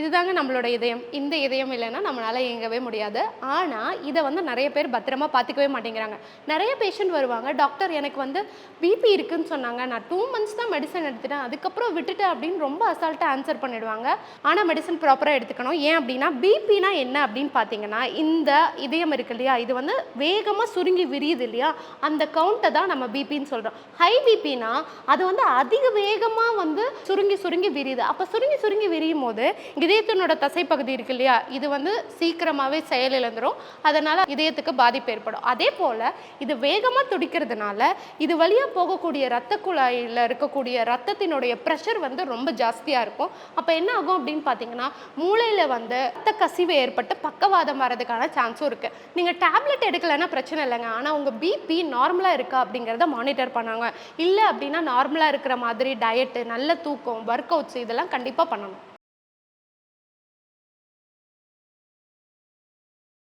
இதுதாங்க நம்மளோட இதயம். இந்த இதயம் இல்லைன்னா நம்மளால இயங்கவே முடியாது. ஆனால் இதை வந்து நிறைய பேர் பத்திரமா பார்த்துக்கவே மாட்டேங்கிறாங்க. நிறைய பேஷண்ட் வருவாங்க. டாக்டர் எனக்கு வந்து பிபி இருக்குன்னு சொன்னாங்க. நான் டூ மந்த்ஸ் தான் மெடிசன் எடுத்துட்டேன். அதுக்கப்புறம் விட்டுட்டேன் அப்படின்னு ரொம்ப அசால்ட்டாக ஆன்சர் பண்ணிடுவாங்க. ஆனால் மெடிசன் ப்ராப்பராக எடுத்துக்கணும். ஏன் அப்படின்னா பிபினா என்ன அப்படின்னு பார்த்தீங்கன்னா இந்த இதயம் இருக்கு இல்லையா? இது வந்து வேகமாக சுருங்கி விரியுது இல்லையா? அந்த கவுண்ட்டை தான் நம்ம பிபின்னு சொல்கிறோம் ஹை பிபினா அது வந்து அதிக வேகமாக வந்து சுருங்கி சுருங்கி விரியுது. அப்போ சுருங்கி சுருங்கி விரியும் போது இதயத்தினோட தசைப்பகுதி இருக்கு இல்லையா? இது வந்து சீக்கிரமாகவே செயலிழந்துடும் அதனால் இதயத்துக்கு பாதிப்பு ஏற்படும். அதே போல் இது வேகமாக துடிக்கிறதுனால இது வழியாக போகக்கூடிய ரத்த குழாயில் இருக்கக்கூடிய ரத்தத்தினுடைய ப்ரெஷர் வந்து ரொம்ப ஜாஸ்தியாக இருக்கும். அப்போ என்ன ஆகும் அப்படின்னு பார்த்தீங்கன்னா மூளையில் வந்து ரத்த கசிவு ஏற்பட்டு பக்கவாதம் வர்றதுக்கான சான்ஸும் இருக்குது நீங்கள் டேப்லெட் எடுக்கலைன்னா பிரச்சனை இல்லைங்க. ஆனால் உங்கள் பிபி நார்மலாக இருக்கா அப்படிங்கிறத மானிட்டர் பண்ணாங்க. இல்லை அப்படின்னா நார்மலாக இருக்கிற மாதிரி டயட்டு நல்ல தூக்கம் ஒர்க் அவுட்ஸ் இதெல்லாம் கண்டிப்பாக பண்ணணும்.